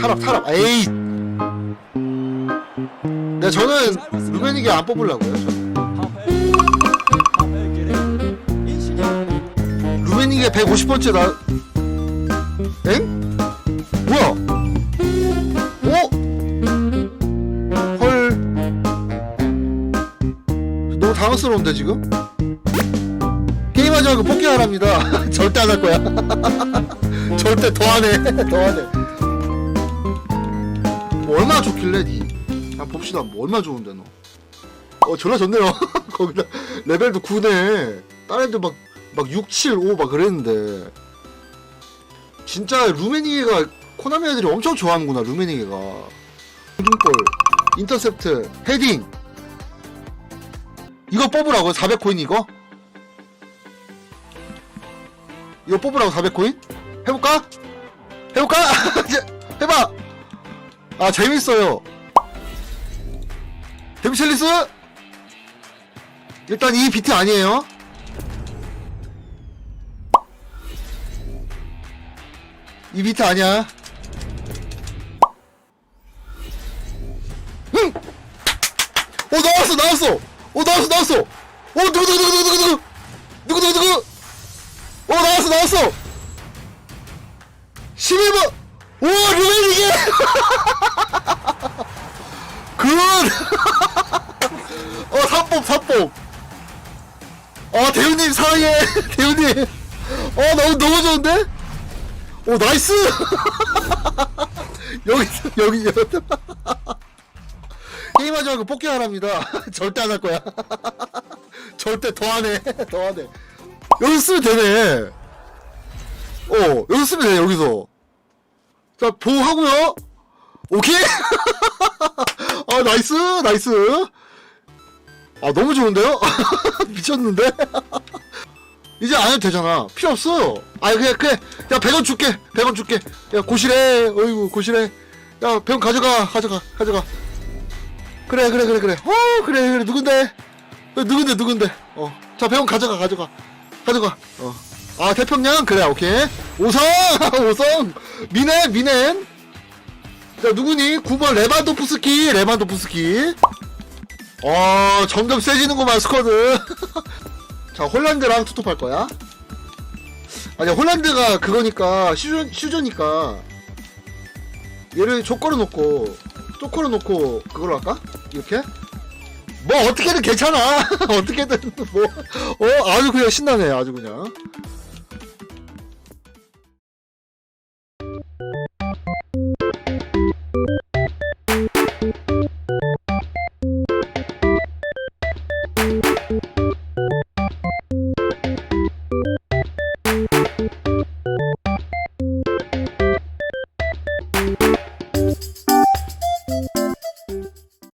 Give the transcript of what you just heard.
탈압 탈압 에이 네 저는 루메닉이 안 뽑으려고요. 루메닉이 150번째 나 엥? 뭐야 어? 헐 너무 당황스러운데 지금? 게임하지 말고 포기하랍니다 절대 안 할 거야 절대 더 안해. 더 안해. 뭐 얼마나 좋길래 니? 한번 봅시다. 뭐 얼마나 좋은데 너어 졸라 좋네요 거기다 레벨도 9네. 다른 애들 막, 막 6, 7, 5 막 그랬는데. 진짜 루메니게가 코나미 애들이 엄청 좋아하는구나 루메니게가. 헤딩볼 인터셉트 헤딩. 이거 뽑으라고요 400코인 이거? 이거 뽑으라고 400코인? 해볼까? 해볼까? 해봐! 아, 재밌어요. 데미첼리스? 일단 이 비트 아니에요. 이 비트 아니야. 어 나왔어, 나왔어! 어 나왔어, 나왔어! 어 누구, 누구, 누구, 누구, 누구! 누구, 누구, 누구! 오, 나왔어, 나왔어! 11번 오 루메니게! 굿 어 사법 사법 어 대우님 사랑해. 대우님. 어 너무 너무 좋은데? 오 나이스! 여기 여기 여기. 게임하지 말고 뽑기 하랍니다. 절대 안 할 거야. 절대 더 안해. 더 안해. 여기 쓰면 되네. 어 여기 쓰면 돼 여기서 자 보호하고요. 오케이? 아 나이스 나이스. 아 너무 좋은데요? 미쳤는데? 이제 안 해도 되잖아. 필요 없어. 아 그냥 그래 야 100원 줄게. 100원 줄게. 야 고시래 어이구 고시래 야 100원 가져가 가져가 가져가. 그래 그래 그래 그래. 어 그래 그래. 누군데? 어, 누군데 누군데? 어 자 100원 가져가 가져가. 가져가. 어 아 태평양? 그래 오케이. 오성! 오성! 미넨 미넨 자 누구니? 9번 레반도프스키 레반도프스키. 어 점점 세지는구만 스쿼드. 자 홀란드랑 투톱할 거야. 아니 홀란드가 그거니까 슈저, 슈저니까. 얘를 조커로 놓고 조커로 놓고 그걸로 할까? 이렇게? 뭐 어떻게든 괜찮아. 어떻게든 뭐 어? 아주 그냥 신나네 아주 그냥